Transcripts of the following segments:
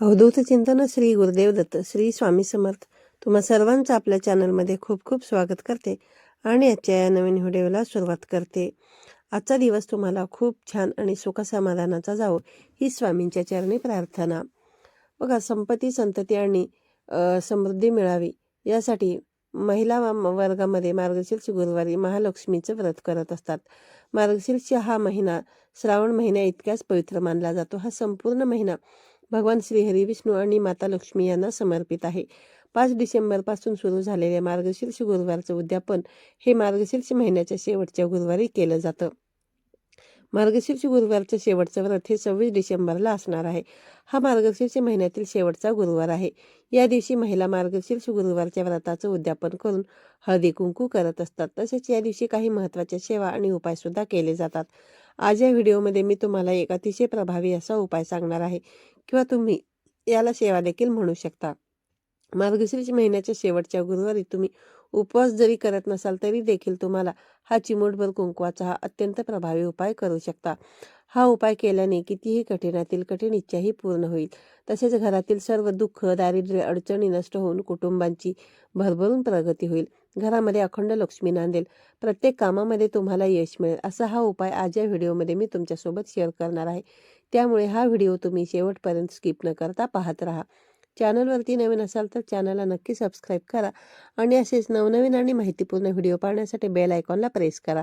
अवधूत चिंतन श्री गुरुदेव दत्त श्री स्वामी समर्थ. तुम्हा सर्वांचं आपल्या चॅनलमध्ये खूप खूप स्वागत करते आणि आजच्या या नवीन व्हिडिओला सुरुवात करते. आजचा दिवस तुम्हाला खूप छान आणि सुखसमाधानाचा जावो ही स्वामींच्या चरणी प्रार्थना. बघा संपत्ती संतती आणि समृद्धी मिळावी यासाठी महिला वर्गामध्ये मार्गशीर्ष गुरुवारी महालक्ष्मीचं व्रत करत असतात. मार्गशीर्ष हा महिना श्रावण महिन्या इतक्याच पवित्र मानला जातो हा संपूर्ण महिना भगवान श्रीहरी विष्णू आणि माता लक्ष्मी यांना समर्पित आहे. पाच डिसेंबरपासून सुरू झालेल्या मार्गशीर्ष गुरुवारचं उद्यापन हे मार्गशीर्ष महिन्याच्या शेवटच्या गुरुवारी केलं जातं. मार्गशीर्ष गुरुवारचं शेवटचं व्रत हे सव्वीस डिसेंबरला असणार आहे. हा मार्गशीर्ष महिन्यातील शेवटचा गुरुवार आहे. या दिवशी महिला मार्गशीर्ष गुरुवारच्या व्रताचं उद्यापन करून हळदी कुंकू करत असतात. तसेच या दिवशी काही महत्त्वाच्या सेवा आणि उपाय सुद्धा केले जातात. आज या व्हिडिओमध्ये मी तुम्हाला एक अतिशय प्रभावी असा उपाय सांगणार आहे. किंवा तुम्ही याला सेवा देखील म्हणू शकता. मार्गशीर्ष महिन्याच्या शेवटच्या गुरुवारी तुम्ही उपवास जरी करत नसाल तरी देखील तुम्हाला हा चिमूटभर कुंकवाचा हा अत्यंत प्रभावी उपाय करू शकता. हा उपाय केल्याने कितीही कठीणातील कठीण इच्छाही पूर्ण होईल. तसेच घरातील सर्व दुःख दारिद्र्य अडचणी नष्ट होऊन कुटुंबांची भरभरून प्रगती होईल. घरामध्ये अखंड लक्ष्मी नांदेल. प्रत्येक कामामध्ये तुम्हाला यश मिळेल. असा हा उपाय आज या व्हिडिओमध्ये मी तुमच्यासोबत शेअर करणार आहे. त्यामुळे हा व्हिडिओ तुम्ही शेवटपर्यंत स्किप न करता पाहत राहा. चॅनलवरती नवीन असाल तर चॅनलला नक्की सबस्क्राईब करा आणि असेच नवनवीन आणि माहितीपूर्ण व्हिडिओ पाहण्यासाठी बेल आयकॉनला प्रेस करा.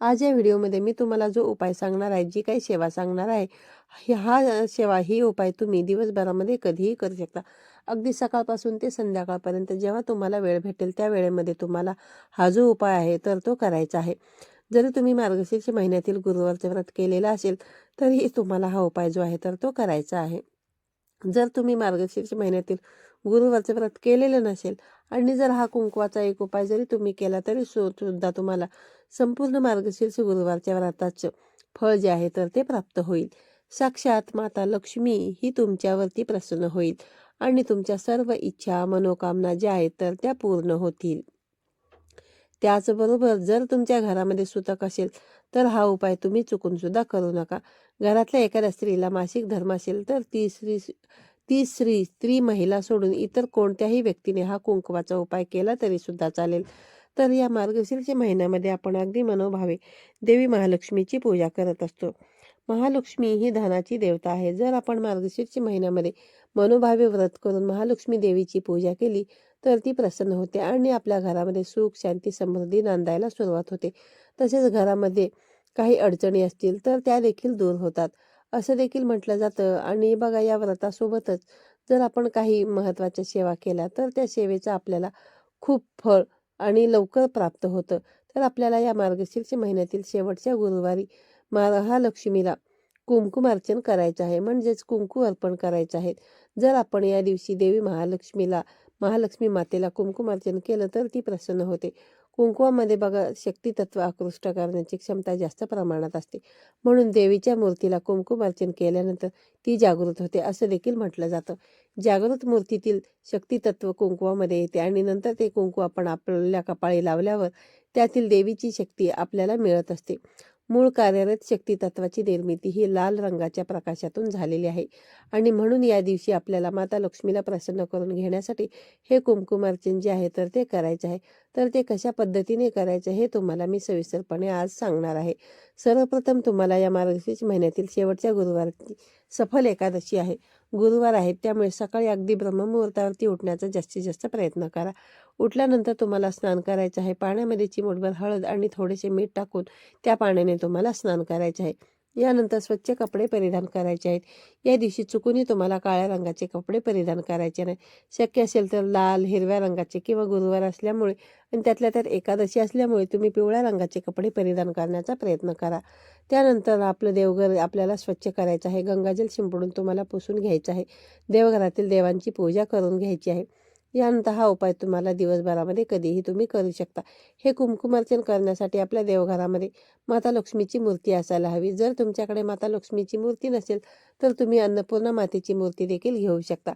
आज या व्हिडिओमध्ये मी तुम्हाला जो उपाय सांगणार आहे जी काही सेवा सांगणार आहे हा सेवा ही उपाय तुम्ही दिवसभरामध्ये कधीही करू शकता. अगदी सकाळपासून ते संध्याकाळपर्यंत जेव्हा तुम्हाला वेळ भेटेल त्या वेळेमध्ये तुम्हाला हा जो उपाय आहे तर तो करायचा आहे. जरी तुम्ही मार्गशीर्ष महिन्यातील गुरुवारचे व्रत केलेलं असेल तरीही तुम्हाला हा उपाय जो आहे तर तो करायचा आहे. जर तुम्ही मार्गशीर्ष महिन्यातील गुरुवारचे व्रत केलेलं नसेल आणि जर हा कुंकवाचा एक उपाय जरी तुम्ही केला तरी सु- सुद्धा तुम्हाला संपूर्ण मार्गशीर्ष गुरुवारच्या व्रताचं फळ जे आहे तर ते प्राप्त होईल. साक्षात माता लक्ष्मी ही तुमच्यावरती प्रसन्न होईल. आणि तुमच्या सर्व इच्छा मनोकामना ज्या आहेत तर त्या पूर्ण होतील. त्याचबरोबर जर तुमच्या घरामध्ये सुतक असेल तर हा उपाय तुम्ही चुकून सुद्धा करू नका. घरातल्या एखाद्या स्त्रीला मासिक धर्म असेल तर ती स्त्री ती स्त्री स्त्री महिला सोडून इतर कोणत्याही व्यक्तीने हा कुंकवाचा उपाय केला तरी सुद्धा चालेल. तर या मार्गशीर्ष महिन्यामध्ये आपण अगदी मनोभावे देवी महालक्ष्मीची पूजा करत असतो. महालक्ष्मी ही धनाची देवता आहे. जर आपण मार्गशीर्ष महिन्यामध्ये मनोभावे व्रत करून महालक्ष्मी देवीची पूजा केली तर ती प्रसन्न होते आणि आपल्या घरामध्ये सुख शांती समृद्धी नांदायला सुरुवात होते. तसेच घरामध्ये काही अडचणी असतील तर त्या देखील दूर होतात. असं देखील म्हटलं जातं. आणि बघा या व्रतासोबतच जर आपण काही महत्त्वाच्या सेवा केल्या तर त्या सेवेचं आपल्याला खूप फळ आणि लवकर प्राप्त होतं. तर आपल्याला या मार्गशीर्ष महिन्यातील शेवटच्या गुरुवारी महालक्ष्मीला कुंकुमार्चन करायचं आहे. म्हणजेच कुंकू अर्पण करायचं आहे. जर आपण या दिवशी देवी महालक्ष्मीला महालक्ष्मी मातेला कुंकुमार्चन केलं तर ती प्रसन्न होते. कुंकुवामध्ये बघा शक्तितत्व आकृष्ट करण्याची क्षमता जास्त प्रमाणात असते. म्हणून देवीच्या मूर्तीला कुंकुमार्चन केल्यानंतर ती जागृत होते असं देखील म्हटलं जातं. जागृत मूर्तीतील शक्तितत्व कुंकुमामध्ये कुंकुवामध्ये येते आणि नंतर ते कुंकू आपण आपल्या कपाळी लावल्यावर त्यातील देवीची शक्ती आपल्याला मिळत असते. मूळ कार्यरत शक्तितत्वाची निर्मिती ही लाल रंगाच्या प्रकाशातून झालेली आहे. आणि म्हणून या दिवशी आपल्याला माता लक्ष्मीला प्रसन्न करून घेण्यासाठी हे कुमकुमार्चन जे आहे तर ते करायचे आहे. तर ते कशा पद्धतीने करायचं हे तुम्हाला मी सविस्तरपणे आज सांगणार आहे. सर्वप्रथम तुम्हाला या मार्गशीर्ष महिन्यातील शेवटच्या गुरुवारची सफल एकादशी आहे. गुरुवार आहेत त्यामुळे सकाळी अगदी ब्रह्ममुहूर्तावरती उठण्याचा जास्तीत जास्त प्रयत्न करा. उठल्यानंतर तुम्हाला स्नान करायचं आहे. पाण्यामध्ये चिमूटभर हळद आणि थोडेसे मीठ टाकून त्या पाण्याने तुम्हाला स्नान करायचे आहे. यानंतर स्वच्छ कपडे परिधान करायचे आहेत. या दिवशी चुकूनही तुम्हाला काळ्या रंगाचे कपडे परिधान करायचे नाही. शक्य असेल तर लाल हिरव्या रंगाचे किंवा गुरुवार असल्यामुळे आणि त्यातल्या त्यात एकादशी असल्यामुळे तुम्ही पिवळ्या रंगाचे कपडे परिधान करण्याचा प्रयत्न करा. त्यानंतर आपलं देवघर आपल्याला स्वच्छ करायचं आहे. गंगाजल शिंपडून तुम्हाला पुसून घ्यायचं आहे. देवघरातील देवांची पूजा करून घ्यायची आहे. यानंतर हा उपाय तुम्हाला दिवसभरामध्ये कधीही तुम्ही करू शकता. हे कुंकुमार्चन करण्यासाठी आपल्या देवघरामध्ये माता लक्ष्मीची मूर्ती असायला हवी. जर तुमच्याकडे माता लक्ष्मीची मूर्ती नसेल तर तुम्ही अन्नपूर्णा मातेची मूर्ती देखील घेऊ शकता.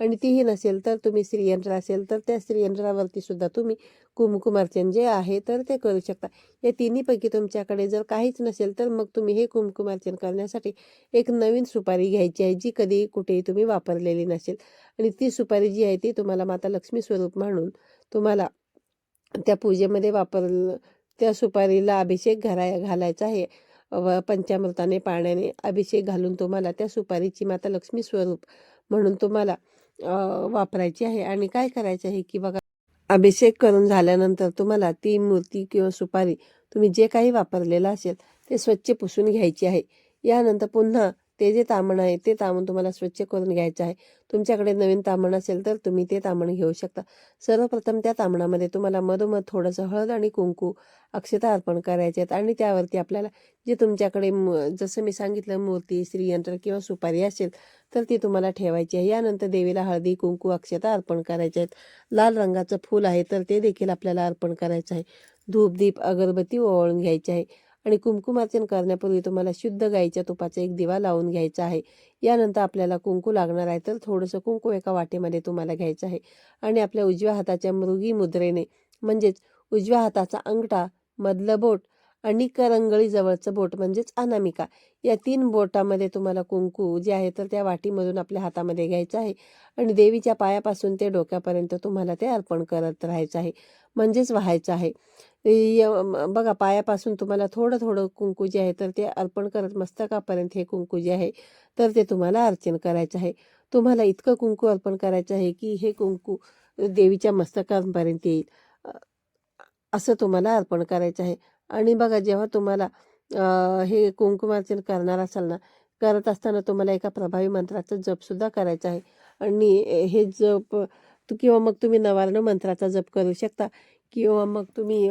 आणि तीही नसेल तर तुम्ही श्रीयंत्र असेल तर त्या श्रीयंत्रावरती सुद्धा तुम्ही कुमकुमार्चन जे आहे तर ते करू शकता. या तिन्हीपैकी तुमच्याकडे जर काहीच नसेल तर मग तुम्ही हे कुमकुमार्चन करण्यासाठी एक नवीन सुपारी घ्यायची आहे जी कधी कुठेही तुम्ही वापरलेली नसेल. आणि ती सुपारी जी आहे ती तुम्हाला माता लक्ष्मी स्वरूप म्हणून तुम्हाला त्या पूजेमध्ये वापर त्या सुपारीला अभिषेक घालाय घालायचा आहे. व पंचामृताने पाण्याने अभिषेक घालून तुम्हाला त्या सुपारीची माता लक्ष्मी स्वरूप म्हणून तुम्हाला वापरायची आहे आणि काय करायचं आहे की बघा अभिषेक करून झाल्यानंतर तुम्हाला ती मूर्ती किंवा सुपारी तुम्ही जे काही वापरलेलं असेल ते स्वच्छ पुसून घ्यायची आहे. यानंतर पुन्हा ते जे तामण आहे ते तामण तुम्हाला स्वच्छ करून घ्यायचं आहे. तुमच्याकडे नवीन तामण असेल तर तुम्ही ते तामण घेऊ शकता. सर्वप्रथम त्या तामणामध्ये तुम्हाला मधोमध थोडंसं हळद आणि कुंकू अक्षता अर्पण करायचे आहेत आणि त्यावरती आपल्याला जे तुमच्याकडे जसं मी सांगितलं मूर्ती श्रीयंत्र किंवा सुपारी असेल तर ती तुम्हाला ठेवायची आहे. यानंतर देवीला हळदी कुंकू अक्षता अर्पण करायचे आहेत. लाल रंगाचं फूल आहे तर ते देखील आपल्याला अर्पण करायचं आहे. धूप दीप अगरबत्ती ओवाळून घ्यायची आहे. आणि कुंकुमार्चन करण्यापूर्वी तुम्हाला शुद्ध गाईच्या तुपाचा एक दिवा लावून घ्यायचा आहे. यानंतर आपल्याला कुंकू लागणार आहे तर थोडंसं कुंकू एका वाटेमध्ये तुम्हाला घ्यायचं आहे. आणि आपल्या उजव्या हाताच्या मृगी मुद्रेने म्हणजेच उजव्या हाताचा अंगठा मधलं बोट आणि करंगळी जवळचं बोट म्हणजेच अनामिका या तीन बोटामध्ये तुम्हाला कुंकू जे आहे तर त्या वाटीमधून आपल्या हातामध्ये घ्यायचं आहे. आणि देवीच्या पायापासून ते डोक्यापर्यंत तुम्हाला ते अर्पण करत राहायचं आहे. म्हणजेच व्हायचं आहे. बघा पायापासून तुम्हाला थोडं थोडं कुंकू जे आहे तर ते अर्पण करत मस्तकापर्यंत हे कुंकू जे आहे तर ते तुम्हाला अर्चन करायचं आहे. तुम्हाला इतकं कुंकू अर्पण करायचं आहे की हे कुंकू देवीच्या मस्तकापर्यंत येईल. असं तुम्हाला अर्पण करायचं आहे. आणि बघा जेव्हा तुम्हाला हे कुंकुमार्चन करणार असाल ना करत असताना तुम्हाला एका प्रभावी मंत्राचा जपसुद्धा करायचा आहे. आणि हे जप किंवा मग तुम्ही नवार्ण मंत्राचा जप करू शकता. किंवा मग तुम्ही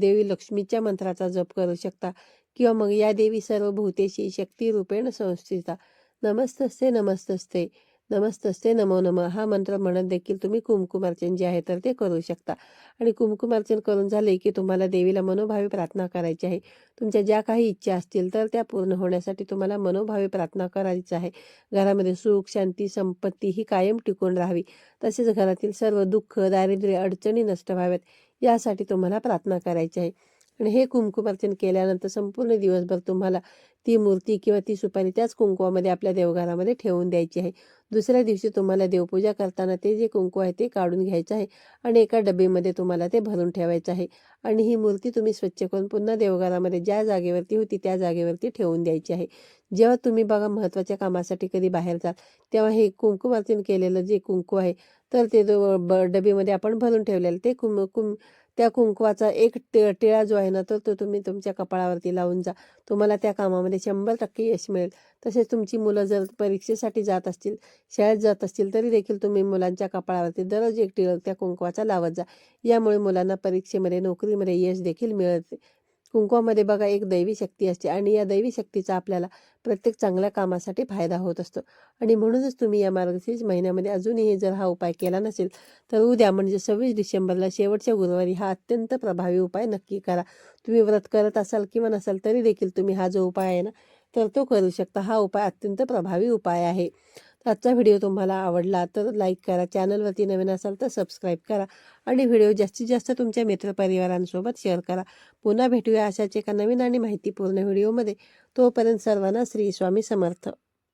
देवी लक्ष्मीच्या मंत्राचा जप करू शकता किंवा मग या देवी सर्व भूतेशी शक्ती रूपेण संस्थिता. नमस्तस्ते नमस्तस्ते. नमस्तस्ते नमो नमः. हा मंत्र म्हणत देखील तुम्ही कुमकुमार्चन जे आहे तर ते करू शकता. आणि कुमकुमार्चन करून झाले की तुम्हाला देवीला मनोभावी प्रार्थना करायची आहे. तुमच्या ज्या काही इच्छा असतील तर त्या पूर्ण होण्यासाठी तुम्हाला मनोभावी प्रार्थना करायची आहे. घरामध्ये सुख शांती संपत्ती ही कायम टिकून राहावी. तसेच घरातील सर्व दुःख दारिद्र्य अडचणी नष्ट व्हाव्यात. यासाठी तुम्हाला प्रार्थना करायची आहे. आणि हे कुंकुमार्चन केल्यानंतर संपूर्ण दिवसभर तुम्हाला ती मूर्ती किंवा ती सुपारी त्याच कुंकुवामध्ये आपल्या देवघरामध्ये ठेवून द्यायची आहे. दुसऱ्या दिवशी तुम्हाला देवपूजा करताना ते जे कुंकू आहे ते काढून घ्यायचं आहे आणि एका डबीमध्ये तुम्हाला ते भरून ठेवायचं आहे. आणि ही मूर्ती तुम्ही स्वच्छ करून पुन्हा देवघरामध्ये ज्या जागेवरती होती त्या जागेवरती ठेवून द्यायची आहे. जेव्हा तुम्ही बघा महत्त्वाच्या कामासाठी कधी बाहेर जाल तेव्हा हे कुंकुमार्चन केलेलं जे कुंकू आहे तर ते जो ब डबेमध्ये आपण भरून ठेवलेलं ते कुम कुम त्या कुंकवाचा एक टे टिळा जो आहे ना तर तो तुम्ही तुमच्या कपाळावरती लावून जा. तुम्हाला त्या कामामध्ये शंभर टक्के यश मिळेल. तसेच तुमची मुलं जर परीक्षेसाठी जात असतील शाळेत जात असतील तरी देखील तुम्ही मुलांच्या कपाळावरती दररोज एक टिळक त्या कुंकवाचा लावत जा. यामुळे मुलांना परीक्षेमध्ये नोकरीमध्ये यश देखील मिळते. कुंकवामध्ये बघा एक दैवी शक्ती असते आणि या दैवी शक्तीचा आपल्याला प्रत्येक चांगल्या कामासाठी फायदा होत असतो. आणि म्हणूनच तुम्ही या मार्गशीर्ष महिन्यामध्ये अजूनही जर हा उपाय केला नसेल तर उद्या म्हणजे सव्वीस डिसेंबरला शेवटच्या गुरुवारी हा अत्यंत प्रभावी उपाय नक्की करा. तुम्ही व्रत करत असाल किंवा नसाल तरी देखील तुम्ही हा जो उपाय आहे ना तर तो करू शकता. हा उपाय अत्यंत प्रभावी उपाय आहे. तर आजचा व्हिडिओ तुम्हाला आवडला तर लाईक करा चॅनलवरती नवीन असाल तर सबस्क्राईब करा आणि व्हिडिओ जास्तीत जास्त तुमच्या मित्रपरिवारांसोबत शेअर करा. पुन्हा भेटूया अशाच एका नवीन आणि माहितीपूर्ण व्हिडिओमध्ये. तोपर्यंत सर्वांना श्री स्वामी समर्थ.